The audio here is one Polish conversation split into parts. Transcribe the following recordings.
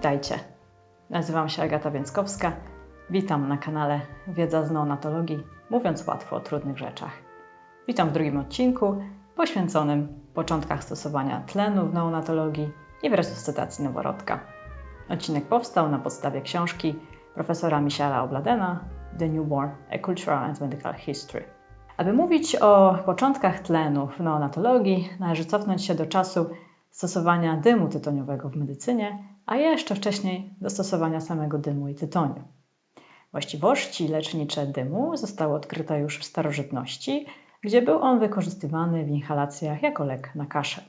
Witajcie. Nazywam się Agata Więckowska. Witam na kanale Wiedza z neonatologii, mówiąc łatwo o trudnych rzeczach. Witam w drugim odcinku poświęconym początkach stosowania tlenu w neonatologii i w resuscytacji noworodka. Odcinek powstał na podstawie książki profesora Michela Obladena The Newborn – A Cultural and Medical History. Aby mówić o początkach tlenu w neonatologii, należy cofnąć się do czasu stosowania dymu tytoniowego w medycynie, a jeszcze wcześniej do stosowania samego dymu i tytoniu. Właściwości lecznicze dymu zostały odkryte już w starożytności, gdzie był on wykorzystywany w inhalacjach jako lek na kaszel.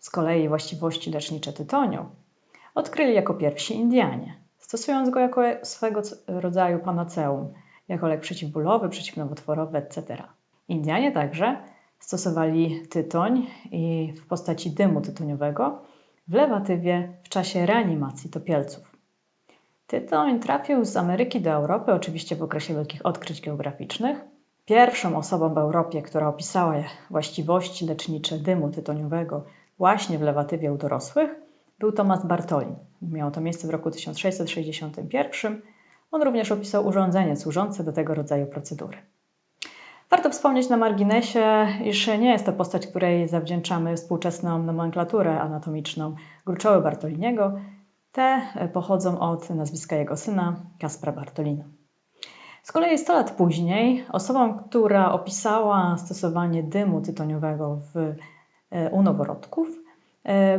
Z kolei właściwości lecznicze tytoniu odkryli jako pierwsi Indianie, stosując go jako swego rodzaju panaceum, jako lek przeciwbólowy, przeciwnowotworowy, etc. Indianie także stosowali tytoń i w postaci dymu tytoniowego w lewatywie w czasie reanimacji topielców. Tytoń trafił z Ameryki do Europy, oczywiście w okresie wielkich odkryć geograficznych. Pierwszą osobą w Europie, która opisała właściwości lecznicze dymu tytoniowego właśnie w lewatywie u dorosłych, był Thomas Bartolin. Miało to miejsce w roku 1661. On również opisał urządzenie służące do tego rodzaju procedury. Warto wspomnieć na marginesie, iż nie jest to postać, której zawdzięczamy współczesną nomenklaturę anatomiczną gruczoły Bartoliniego. Te pochodzą od nazwiska jego syna, Kaspra Bartolina. Z kolei 100 lat później osobą, która opisała stosowanie dymu tytoniowego w, u noworodków,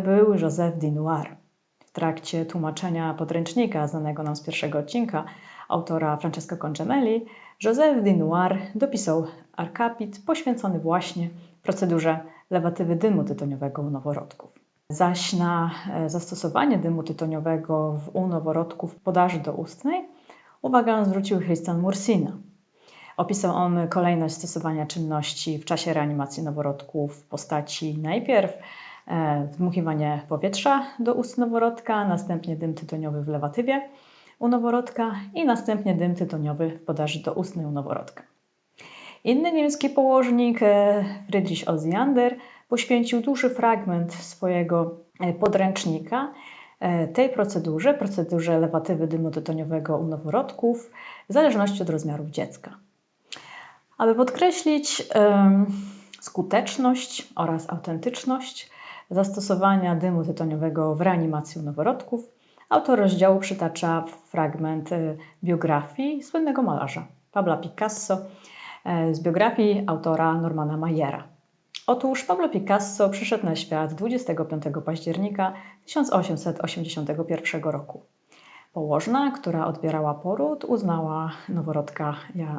był Joseph Dinoir. W trakcie tłumaczenia podręcznika znanego nam z pierwszego odcinka autora Francesco Congemelli, Joseph Dinoir dopisał arkapit poświęcony właśnie procedurze lewatywy dymu tytoniowego u noworodków. Zaś na zastosowanie dymu tytoniowego w, u noworodków w podaży doustnej uwagę zwrócił Christian Mursina. Opisał on kolejność stosowania czynności w czasie reanimacji noworodków w postaci najpierw wdmuchiwanie powietrza do ust noworodka, następnie dym tytoniowy w lewatywie u noworodka i następnie dym tytoniowy w podaży doustnej u noworodka. Inny niemiecki położnik Friedrich Osiander poświęcił duży fragment swojego podręcznika tej procedurze, procedurze lewatywy dymu tytoniowego u noworodków, w zależności od rozmiarów dziecka. Aby podkreślić skuteczność oraz autentyczność zastosowania dymu tytoniowego w reanimacji u noworodków, autor rozdziału przytacza fragment biografii słynnego malarza Pabla Picasso z biografii autora Normana Mayera. Otóż Pablo Picasso przyszedł na świat 25 października 1881 roku. Położna, która odbierała poród, uznała noworodka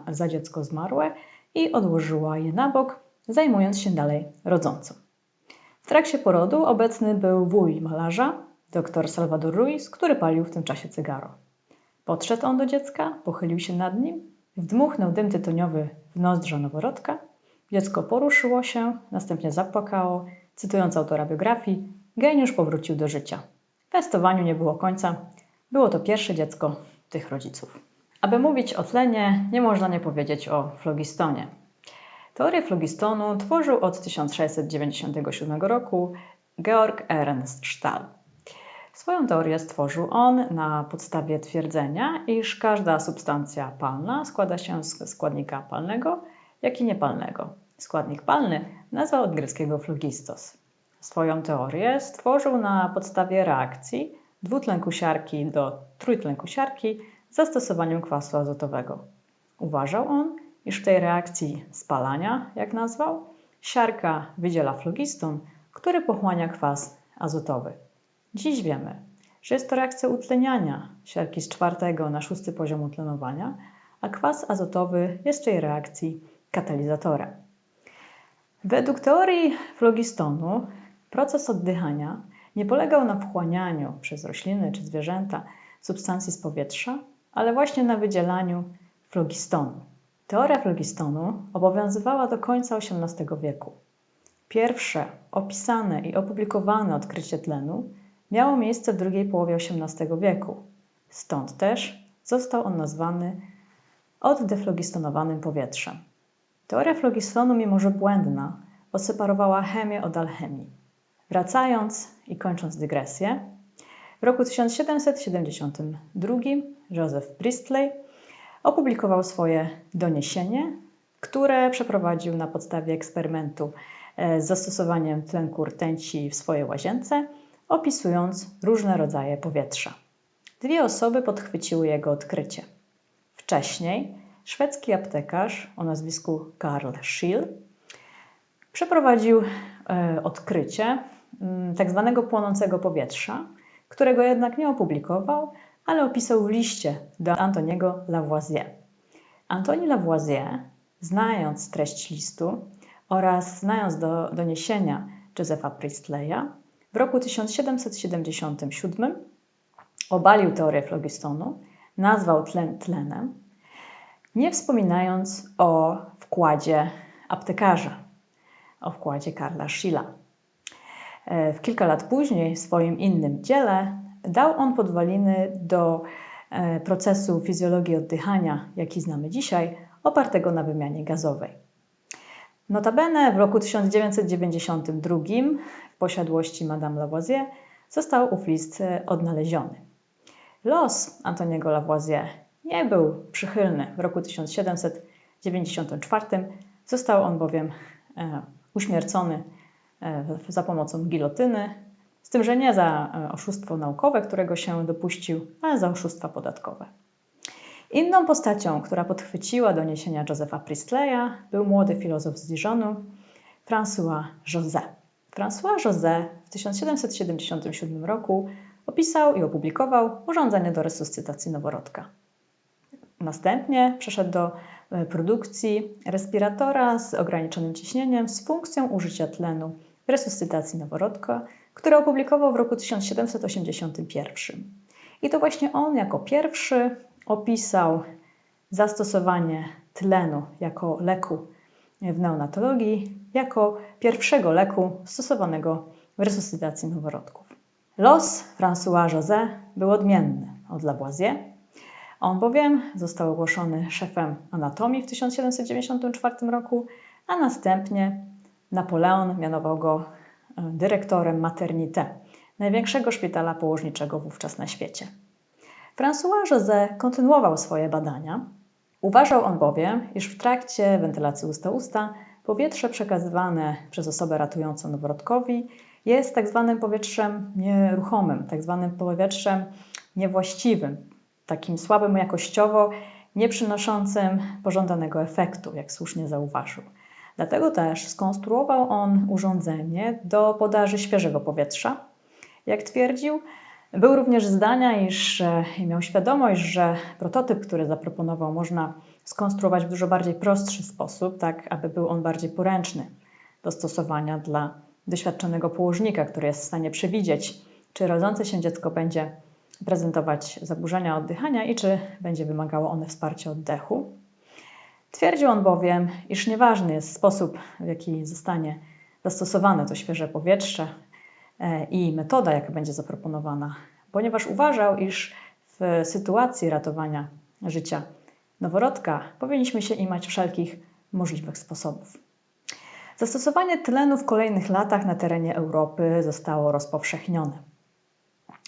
za dziecko zmarłe i odłożyła je na bok, zajmując się dalej rodzącą. W trakcie porodu obecny był wuj malarza, dr Salvador Ruiz, który palił w tym czasie cygaro. Podszedł on do dziecka, pochylił się nad nim, wdmuchnął dym tytoniowy w nozdrza noworodka. Dziecko poruszyło się, następnie zapłakało. Cytując autora biografii, geniusz powrócił do życia. Testowaniu nie było końca. Było to pierwsze dziecko tych rodziców. Aby mówić o tlenie, nie można nie powiedzieć o flogistonie. Teorię flogistonu tworzył od 1697 roku Georg Ernst Stahl. Swoją teorię stworzył on na podstawie twierdzenia, iż każda substancja palna składa się z składnika palnego, jak i niepalnego. Składnik palny nazwał od greckiego phlogistos. Swoją teorię stworzył na podstawie reakcji dwutlenku siarki do trójtlenku siarki z zastosowaniem kwasu azotowego. Uważał on, iż w tej reakcji spalania, jak nazwał, siarka wydziela flogiston, który pochłania kwas azotowy. Dziś wiemy, że jest to reakcja utleniania siarki z czwartego na szósty poziom utlenowania, a kwas azotowy jest w tej reakcji katalizatorem. Według teorii flogistonu proces oddychania nie polegał na wchłanianiu przez rośliny czy zwierzęta substancji z powietrza, ale właśnie na wydzielaniu flogistonu. Teoria flogistonu obowiązywała do końca XVIII wieku. Pierwsze opisane i opublikowane odkrycie tlenu miało miejsce w drugiej połowie XVIII wieku. Stąd też został on nazwany oddeflogistonowanym powietrzem. Teoria flogistonu, mimo że błędna, odseparowała chemię od alchemii. Wracając i kończąc dygresję, W roku 1772 Joseph Priestley opublikował swoje doniesienie, które przeprowadził na podstawie eksperymentu e, z zastosowaniem tlenku rtęci w swojej łazience, opisując różne rodzaje powietrza. Dwie osoby podchwyciły jego odkrycie. Wcześniej szwedzki aptekarz o nazwisku Karl Schill przeprowadził e, odkrycie tak zwanego płonącego powietrza, którego jednak nie opublikował, ale opisał w liście do Antoniego Lavoisier. Antoni Lavoisier, znając treść listu oraz znając do, doniesienia Josepha Priestleya, w roku 1777 obalił teorię flogistonu, nazwał tlen tlenem, nie wspominając o wkładzie aptekarza, o wkładzie Karla Schilla. E, w kilka lat później, w swoim innym dziele, dał on podwaliny do e, procesu fizjologii oddychania, jaki znamy dzisiaj, opartego na wymianie gazowej. Notabene w roku 1992 w posiadłości Madame Lavoisier został ów list e, odnaleziony. Los Antoniego Lavoisier nie był przychylny. W roku 1794 został on bowiem uśmiercony za pomocą gilotyny, z tym, że nie za e, oszustwo naukowe, którego się dopuścił, ale za oszustwa podatkowe. Inną postacią, która podchwyciła doniesienia Josepha Priestleya, był młody filozof z Dijonu, François José. François José w 1777 roku opisał i opublikował urządzenie do resuscytacji noworodka. Następnie przeszedł do e, produkcji respiratora z ograniczonym ciśnieniem z funkcją użycia tlenu w resuscytacji noworodka, które opublikował w roku 1781. I to właśnie on jako pierwszy opisał zastosowanie tlenu jako leku w neonatologii, jako pierwszego leku stosowanego w resuscytacji noworodków. Los François José był odmienny od Lavoisier. On bowiem został ogłoszony szefem anatomii w 1794 roku, a następnie Napoleon mianował go e, dyrektorem maternité, największego szpitala położniczego wówczas na świecie. François José kontynuował swoje badania. Uważał on bowiem, iż w trakcie wentylacji usta-usta powietrze przekazywane przez osobę ratującą noworodkowi jest tak zwanym powietrzem nieruchomym, tak zwanym powietrzem niewłaściwym, takim słabym jakościowo, nie przynoszącym pożądanego efektu, jak słusznie zauważył. Dlatego też skonstruował on urządzenie do podaży świeżego powietrza. Jak twierdził, był również zdania, iż miał świadomość, że prototyp, który zaproponował, można skonstruować w dużo bardziej prostszy sposób, tak aby był on bardziej poręczny do stosowania dla doświadczonego położnika, który jest w stanie przewidzieć, czy rodzące się dziecko będzie prezentować zaburzenia oddychania i czy będzie wymagało one wsparcia oddechu. Twierdził on bowiem, iż nieważny jest sposób, w jaki zostanie zastosowane to świeże powietrze e, i metoda, jaka będzie zaproponowana, ponieważ uważał, iż w sytuacji ratowania życia noworodka powinniśmy się imać wszelkich możliwych sposobów. Zastosowanie tlenu w kolejnych latach na terenie Europy zostało rozpowszechnione.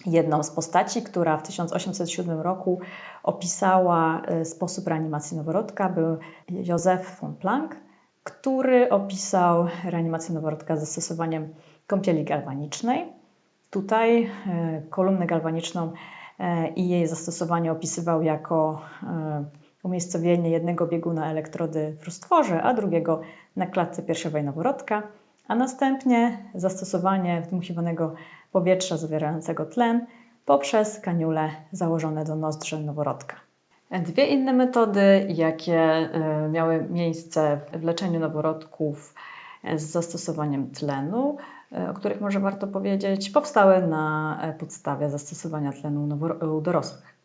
Jedną z postaci, która w 1807 roku opisała e, sposób reanimacji noworodka, był Józef von Planck, który opisał reanimację noworodka z zastosowaniem kąpieli galwanicznej. Tutaj e, kolumnę galwaniczną e, i jej zastosowanie opisywał jako umiejscowienie jednego bieguna elektrody w roztworze, a drugiego na klatce piersiowej noworodka, a następnie zastosowanie wdmuchiwanego powietrza zawierającego tlen poprzez kaniule założone do nozdrzy noworodka. Dwie inne metody, jakie e, miały miejsce w leczeniu noworodków z zastosowaniem tlenu, e, o których może warto powiedzieć, powstały na podstawie zastosowania tlenu u dorosłych.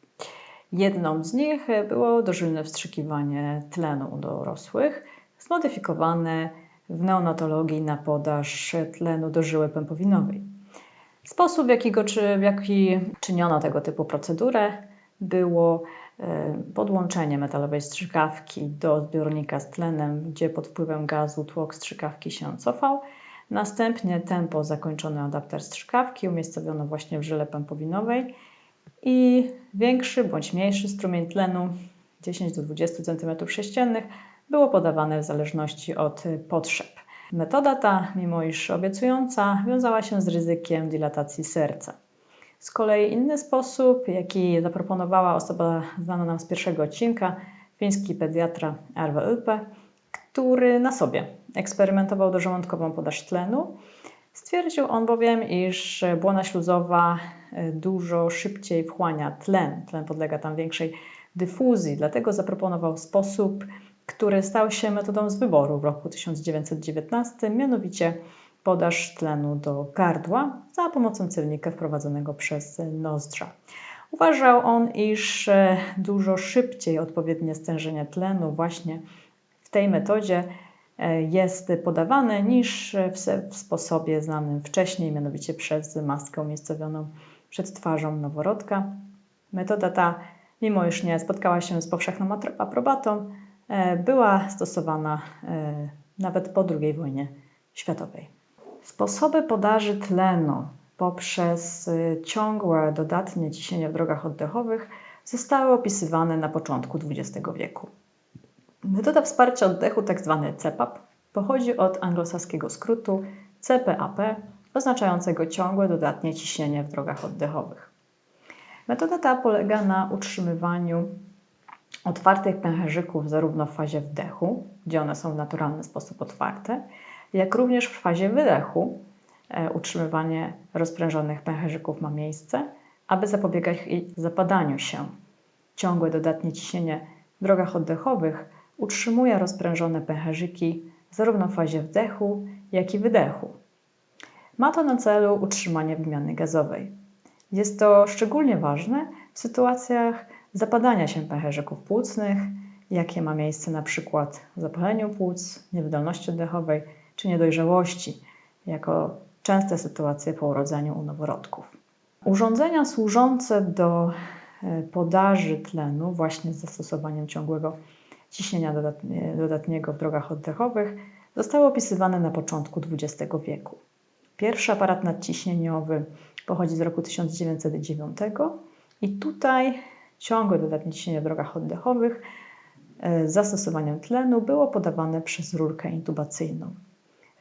Jedną z nich było dożylne wstrzykiwanie tlenu u dorosłych, zmodyfikowane w neonatologii na podaż tlenu do żyły pępowinowej. Sposób, w jaki, go, czy, w jaki czyniono tego typu procedurę, było e, podłączenie metalowej strzykawki do zbiornika z tlenem, gdzie pod wpływem gazu tłok strzykawki się cofał. Następnie tempo zakończony adapter strzykawki umiejscowiono właśnie w żyle pępowinowej i większy bądź mniejszy strumień tlenu 10 do 20 cm3 było podawane w zależności od potrzeb. Metoda ta, mimo iż obiecująca, wiązała się z ryzykiem dilatacji serca. Z kolei inny sposób, jaki zaproponowała osoba znana nam z pierwszego odcinka, fiński pediatra Arve Ulpe, który na sobie eksperymentował dożołądkową podaż tlenu. Stwierdził on bowiem, iż błona śluzowa e, dużo szybciej wchłania tlen. Tlen podlega tam większej dyfuzji, dlatego zaproponował sposób, który stał się metodą z wyboru w roku 1919, mianowicie podaż tlenu do gardła za pomocą celnika wprowadzonego przez nozdrza. Uważał on, iż e, dużo szybciej odpowiednie stężenie tlenu właśnie w tej metodzie e, jest podawane niż w sposobie znanym wcześniej, mianowicie przez maskę umiejscowioną przed twarzą noworodka. Metoda ta, mimo iż nie spotkała się z powszechną aprobatą, e, była stosowana nawet po II wojnie światowej. Sposoby podaży tlenu poprzez ciągłe dodatnie ciśnienie w drogach oddechowych zostały opisywane na początku XX wieku. Metoda wsparcia oddechu. Tak CPAP, pochodzi od anglosaskiego skrótu CPAP, oznaczającego ciągłe dodatnie ciśnienie w drogach oddechowych. Metoda ta polega na utrzymywaniu otwartych pęcherzyków zarówno w fazie wdechu, gdzie one są w naturalny sposób otwarte, jak również w fazie wydechu e, utrzymywanie rozprężonych pęcherzyków ma miejsce, aby zapobiegać ich zapadaniu się. Ciągłe dodatnie ciśnienie w drogach oddechowych utrzymuje rozprężone pęcherzyki zarówno w fazie wdechu, jak i wydechu. Ma to na celu utrzymanie wymiany gazowej. Jest to szczególnie ważne w sytuacjach zapadania się pęcherzyków płucnych, jakie ma miejsce na przykład w zapaleniu płuc, niewydolności oddechowej czy niedojrzałości, jako częste sytuacje po urodzeniu u noworodków. Urządzenia służące do e, podaży tlenu właśnie z zastosowaniem ciągłego ciśnienia dodatniego w drogach oddechowych zostały opisywane na początku XX wieku. Pierwszy aparat nadciśnieniowy pochodzi z roku 1909 i tutaj ciągłe dodatnie ciśnienie w drogach oddechowych e, z zastosowaniem tlenu było podawane przez rurkę intubacyjną.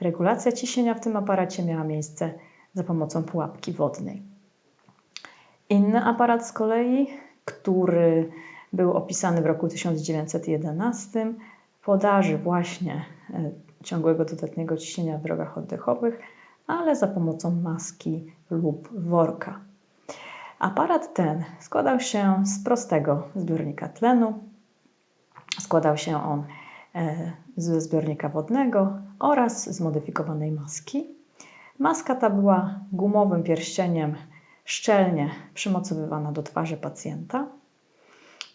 Regulacja ciśnienia w tym aparacie miała miejsce za pomocą pułapki wodnej. Inny aparat z kolei, który był opisany w roku 1911, podaży właśnie e, ciągłego dodatniego ciśnienia w drogach oddechowych, ale za pomocą maski lub worka. Aparat ten składał się z prostego zbiornika tlenu. Składał się on E, ze zbiornika wodnego oraz zmodyfikowanej maski. Maska ta była gumowym pierścieniem szczelnie przymocowywana do twarzy pacjenta.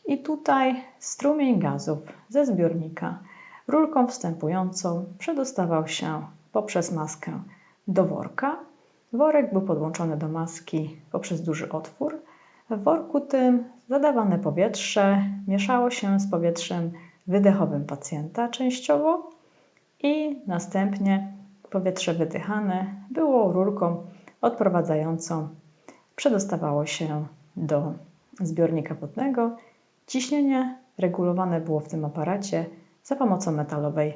I tutaj strumień gazów ze zbiornika rurką wstępującą przedostawał się poprzez maskę do worka. Worek był podłączony do maski poprzez duży otwór. W worku tym zadawane powietrze mieszało się z powietrzem wydechowym pacjenta częściowo i następnie powietrze wydychane było rurką odprowadzającą, przedostawało się do zbiornika wodnego. Ciśnienie regulowane było w tym aparacie za pomocą metalowej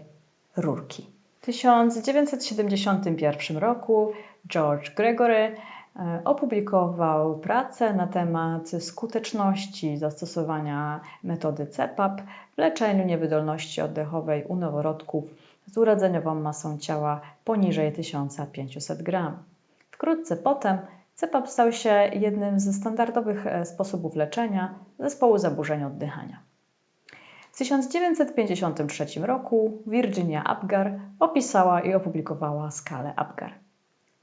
rurki. W 1971 roku George Gregory E, opublikował pracę na temat skuteczności zastosowania metody CEPAP w leczeniu niewydolności oddechowej u noworodków z urodzeniową masą ciała poniżej 1500 g. Wkrótce potem CEPAP stał się jednym ze standardowych e, sposobów leczenia zespołu zaburzeń oddychania. W 1953 roku Virginia Apgar opisała i opublikowała skalę Apgar.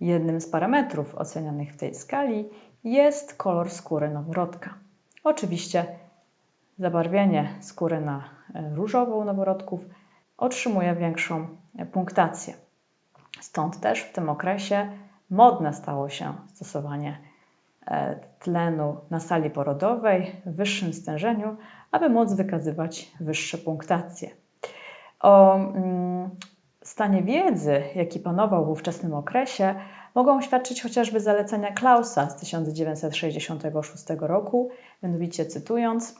Jednym z parametrów ocenianych w tej skali jest kolor skóry noworodka. Oczywiście zabarwienie skóry na e, różową noworodków otrzymuje większą e, punktację. Stąd też w tym okresie modne stało się stosowanie e, tlenu na sali porodowej w wyższym stężeniu, aby móc wykazywać wyższe punktacje. O mm, stanie wiedzy, jaki panował w ówczesnym okresie, mogą świadczyć chociażby zalecenia Klausa z 1966 roku, mianowicie cytując: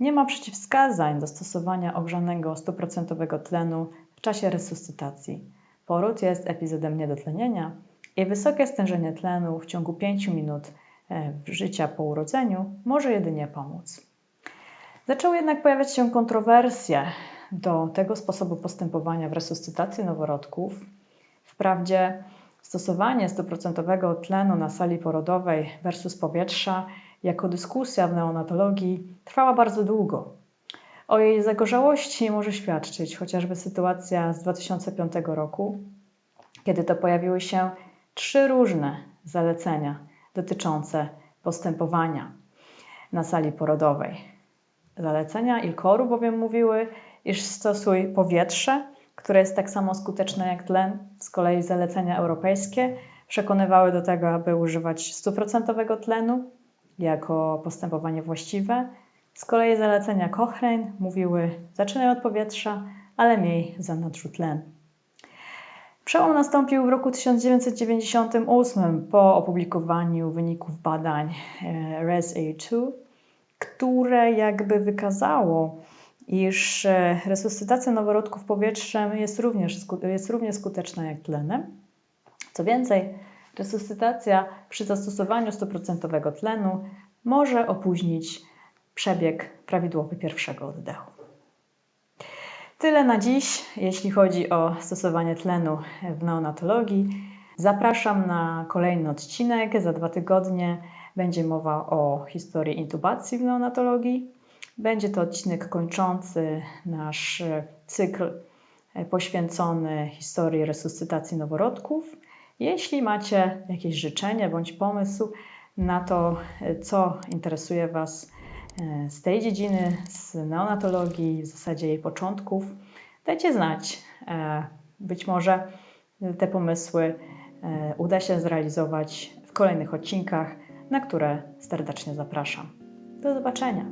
Nie ma przeciwwskazań do stosowania ogrzanego 100% tlenu w czasie resuscytacji. Poród jest epizodem niedotlenienia wysokie stężenie tlenu w ciągu 5 minut e, życia po urodzeniu może jedynie pomóc. Zaczęły jednak pojawiać się kontrowersje do tego sposobu postępowania w resuscytacji noworodków. Wprawdzie stosowanie 100% tlenu na sali porodowej versus powietrza jako dyskusja w neonatologii trwała bardzo długo. O jej zagorzałości może świadczyć chociażby sytuacja z 2005 roku, kiedy to pojawiły się trzy różne zalecenia dotyczące postępowania na sali porodowej. Zalecenia ILKOR-u bowiem mówiły, iż stosuj powietrze, które jest tak samo skuteczne jak tlen. Z kolei zalecenia europejskie przekonywały do tego, aby używać 100% tlenu jako postępowanie właściwe. Z kolei zalecenia Cochrane mówiły: zaczynaj od powietrza, ale miej zanadrzu tlen. Przełom nastąpił w roku 1998 po opublikowaniu wyników badań e, RES-A2, które jakby wykazało, iż e, resuscytacja noworodków powietrzem jest, również, jest równie skuteczna jak tlenem. Co więcej, resuscytacja przy zastosowaniu 100% tlenu może opóźnić przebieg prawidłowy pierwszego oddechu. Tyle na dziś, jeśli chodzi o stosowanie tlenu w neonatologii. Zapraszam na kolejny odcinek. Za dwa tygodnie będzie mowa o historii intubacji w neonatologii. Będzie to odcinek kończący nasz cykl poświęcony historii resuscytacji noworodków. Jeśli macie jakieś życzenie bądź pomysł na to, co interesuje Was z tej dziedziny, z neonatologii, w zasadzie jej początków, dajcie znać. E, być może te pomysły e, uda się zrealizować w kolejnych odcinkach, na które serdecznie zapraszam. Do zobaczenia.